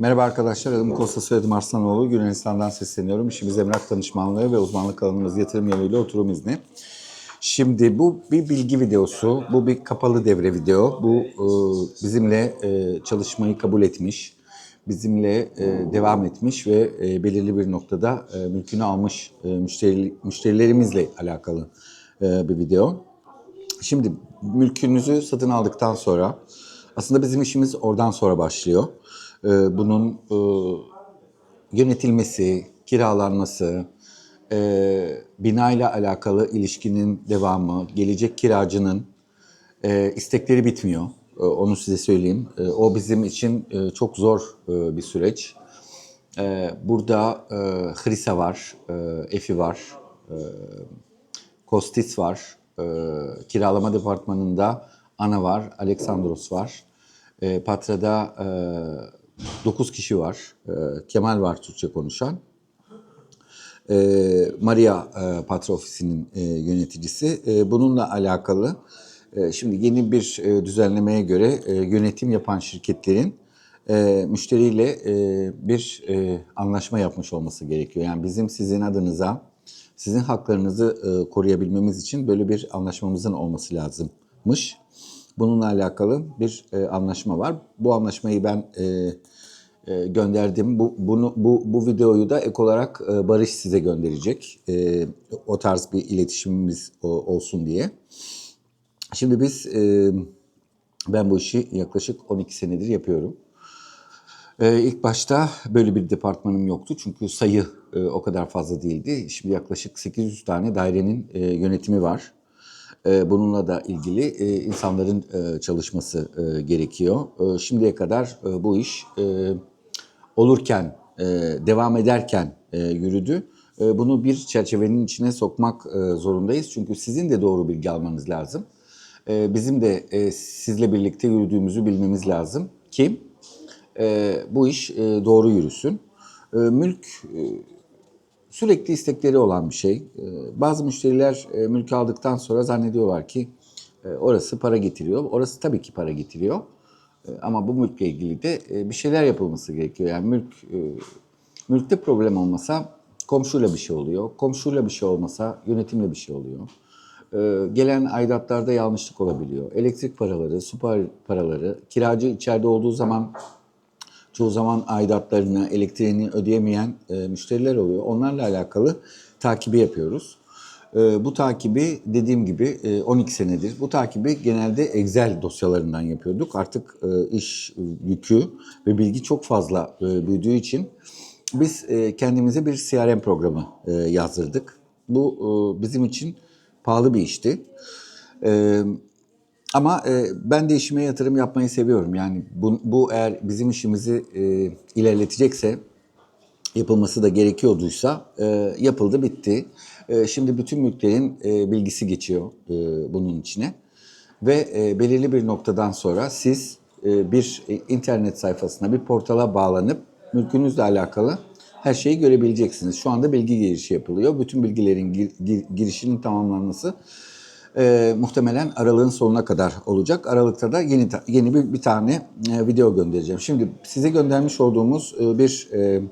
Merhaba arkadaşlar, adım Kosta Soyadım Arslanoğlu. Yunanistan'dan sesleniyorum. İşimiz emlak danışmanlığı ve uzmanlık alanımız yatırım yoluyla oturum izni. Şimdi bu bir bilgi videosu, bu bir kapalı devre video. Bu e, bizimle e, çalışmayı kabul etmiş, bizimle e, devam etmiş ve e, belirli bir noktada e, mülkünü almış e, müşteri, müşterilerimizle alakalı e, bir video. Şimdi mülkünüzü satın aldıktan sonra aslında bizim işimiz oradan sonra başlıyor. Ee, bunun e, yönetilmesi, kiralanması, e, binayla alakalı ilişkinin devamı, gelecek kiracının e, istekleri bitmiyor. E, onu size söyleyeyim. E, o bizim için e, çok zor e, bir süreç. E, burada e, Hrisa var, e, Efi var, e, Kostis var, e, kiralama departmanında Ana var, Aleksandros var. E, Patra'da e, 9 kişi var. E, Kemal var Türkçe konuşan. E, Maria e, Patra ofisinin e, yöneticisi. E, bununla alakalı e, şimdi yeni bir e, düzenlemeye göre e, yönetim yapan şirketlerin müşteriyle bir anlaşma yapmış olması gerekiyor. Yani bizim sizin adınıza sizin haklarınızı koruyabilmemiz için böyle bir anlaşmamızın olması lazımmış. Bununla alakalı bir anlaşma var. Bu anlaşmayı ben e, gönderdim. Bu bunu bu bu videoyu da ek olarak e, Barış size gönderecek. E, o tarz bir iletişimimiz olsun diye. Şimdi biz e, ben bu işi yaklaşık 12 senedir yapıyorum. Ee, ilk başta böyle bir departmanım yoktu çünkü sayı e, o kadar fazla değildi. Şimdi yaklaşık 800 tane dairenin e, yönetimi var. E, bununla da ilgili e, insanların e, çalışması e, gerekiyor. E, şimdiye kadar e, bu iş e, olurken, e, devam ederken e, yürüdü. E, bunu bir çerçevenin içine sokmak zorundayız. Çünkü sizin de doğru bilgi almanız lazım. Bizim de sizle birlikte yürüdüğümüzü bilmemiz lazım ki bu iş doğru yürüsün. Mülk sürekli istekleri olan bir şey. Bazı müşteriler e, mülkü aldıktan sonra zannediyorlar ki orası para getiriyor. Orası tabii ki para getiriyor. E, ama bu mülkle ilgili de e, bir şeyler yapılması gerekiyor. Yani mülk e, mülkte problem olmasa komşuyla bir şey oluyor. Komşuyla bir şey olmasa yönetimle bir şey oluyor. Gelen aidatlarda yanlışlık olabiliyor. Elektrik paraları, su par- paraları, kiracı içeride olduğu zaman çoğu zaman aidatlarını, elektriğini ödeyemeyen müşteriler oluyor. Onlarla alakalı takibi yapıyoruz. E, bu takibi dediğim gibi e, 12 senedir. Bu takibi genelde Excel dosyalarından yapıyorduk. Artık e, iş yükü ve bilgi çok fazla e, büyüdüğü için biz e, kendimize bir CRM programı e, yazdırdık. Bu e, bizim için pahalı bir işti. E, ama e, ben de işime yatırım yapmayı seviyorum. Yani bu, bu eğer bizim işimizi e, ilerletecekse, yapılması da gerekiyorduysa e, yapıldı, bitti. E, şimdi bütün mülklerin e, bilgisi geçiyor e, bunun içine. Ve e, belirli bir noktadan sonra siz bir internet sayfasına, bir portala bağlanıp mülkünüzle alakalı her şeyi görebileceksiniz. Şu anda bilgi girişi yapılıyor. Bütün bilgilerin gir- gir- girişinin tamamlanması e, muhtemelen aralığın sonuna kadar olacak. Aralıkta da yeni yeni bir, bir tane e, video göndereceğim. Şimdi size göndermiş olduğumuz e, bir e,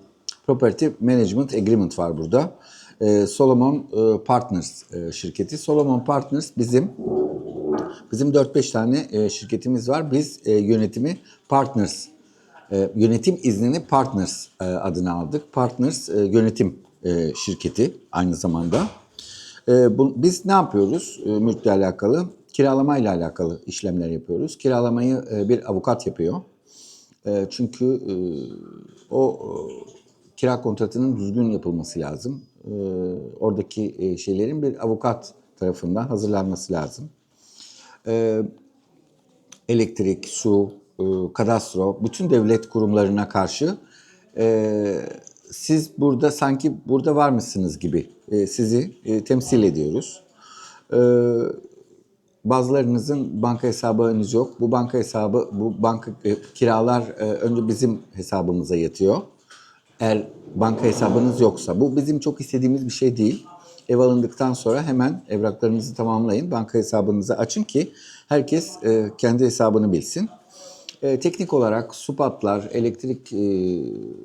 property management agreement var burada. E, Solomon e, Partners e, şirketi. Solomon Partners bizim bizim 4-5 tane e, şirketimiz var. Biz yönetimi Partners yönetim iznini Partners adına aldık. Partners yönetim şirketi aynı zamanda. Biz ne yapıyoruz mülkle alakalı? Kiralamayla alakalı işlemler yapıyoruz. Kiralamayı bir avukat yapıyor. Çünkü o kira kontratının düzgün yapılması lazım. E, oradaki e, şeylerin bir avukat tarafından hazırlanması lazım. E, elektrik, su, kadastro, bütün devlet kurumlarına karşı siz burada sanki burada var mısınız gibi sizi temsil ediyoruz. Bazılarınızın banka hesabınız yok. Bu banka hesabı, bu banka kiralar önce bizim hesabımıza yatıyor. Eğer banka hesabınız yoksa bu bizim çok istediğimiz bir şey değil. Ev alındıktan sonra hemen evraklarınızı tamamlayın. Banka hesabınızı açın ki herkes e, kendi hesabını bilsin. E, teknik olarak su patlar, elektrik e,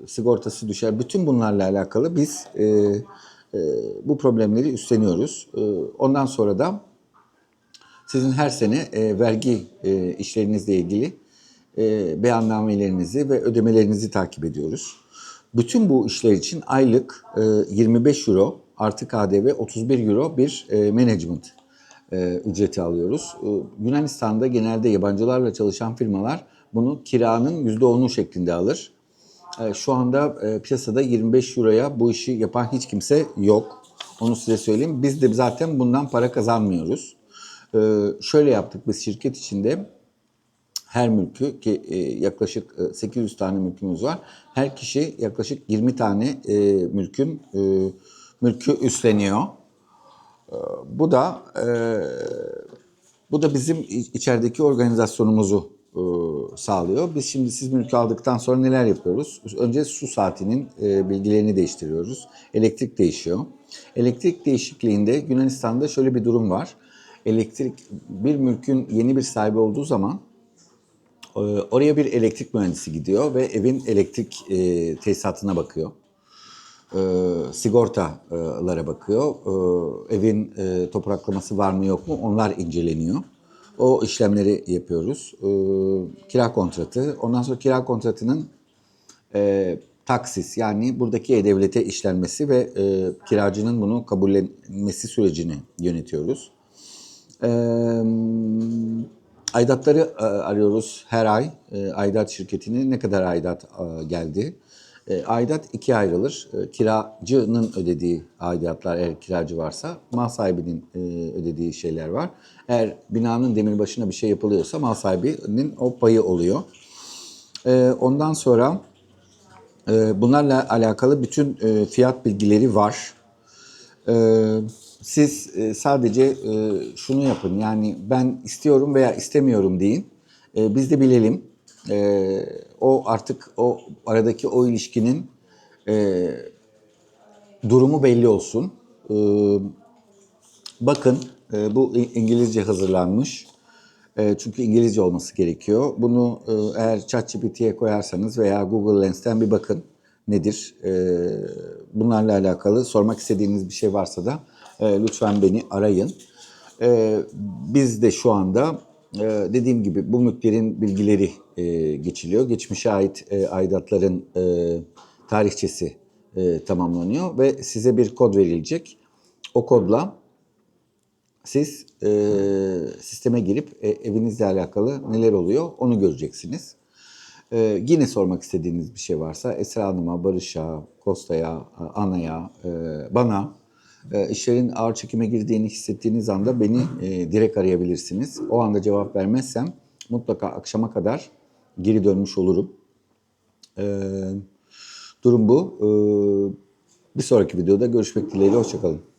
sigortası düşer. Bütün bunlarla alakalı biz e, e, bu problemleri üstleniyoruz. E, ondan sonra da sizin her sene e, vergi e, işlerinizle ilgili e, beyannamelerinizi ve ödemelerinizi takip ediyoruz. Bütün bu işler için aylık e, 25 euro artı KDV 31 euro bir e, management e, ücreti alıyoruz. E, Yunanistan'da genelde yabancılarla çalışan firmalar bunu kiranın %10'u şeklinde alır. E, Şu anda e, piyasada 25 euroya bu işi yapan hiç kimse yok. Onu size söyleyeyim. Biz de zaten bundan para kazanmıyoruz. E, Şöyle yaptık biz şirket içinde her mülkü ki e, yaklaşık e, 800 tane mülkümüz var. Her kişi yaklaşık 20 tane e, mülkün e, mülkü üstleniyor. E, bu da e, bu da bizim içerideki organizasyonumuzu e, sağlıyor. Biz şimdi siz mülkü aldıktan sonra neler yapıyoruz? Önce su saatinin e, bilgilerini değiştiriyoruz. Elektrik değişiyor. Elektrik değişikliğinde Yunanistan'da şöyle bir durum var. Elektrik bir mülkün yeni bir sahibi olduğu zaman Oraya bir elektrik mühendisi gidiyor ve evin elektrik e, tesisatına bakıyor. Ee, sigortalara bakıyor. Ee, evin e, topraklaması var mı yok mu onlar inceleniyor. O işlemleri yapıyoruz. Ee, kira kontratı. Ondan sonra kira kontratının e, taksis yani buradaki e-devlete işlenmesi ve e, kiracının bunu kabullenmesi sürecini yönetiyoruz. Ee, aidatları e, arıyoruz her ay. E, aidat şirketini ne kadar aidat e, geldi? E, aidat ikiye ayrılır. E, kiracının ödediği aidatlar eğer kiracı varsa, mal sahibinin ödediği şeyler var. Eğer binanın demirbaşına bir şey yapılıyorsa mal sahibinin o payı oluyor. Ondan sonra bunlarla alakalı bütün fiyat bilgileri var. Ee, siz e, sadece e, şunu yapın yani ben istiyorum veya istemiyorum deyin. Ee, biz de bilelim. O artık o aradaki o ilişkinin e, durumu belli olsun. Bakın e, bu İngilizce hazırlanmış. E, çünkü İngilizce olması gerekiyor. Bunu e, eğer ChatGPT'ye koyarsanız veya Google Lens'ten bir bakın nedir. E, bunlarla alakalı sormak istediğiniz bir şey varsa da e, lütfen beni arayın. E, biz de şu anda e, dediğim gibi bu mülklerin bilgileri e, geçiliyor. Geçmişe ait e, aidatların e, tarihçesi e, tamamlanıyor ve size bir kod verilecek. O kodla siz e, sisteme girip e, evinizle alakalı neler oluyor onu göreceksiniz. E, yine sormak istediğiniz bir şey varsa Esra Hanım'a, Barış'a, Kosta'ya, Ana'ya, e, bana işlerin ağır çekime girdiğini hissettiğiniz anda beni e, direkt arayabilirsiniz. O anda cevap vermezsem mutlaka akşama kadar geri dönmüş olurum. E, durum bu. E, bir sonraki videoda görüşmek dileğiyle. Hoşçakalın.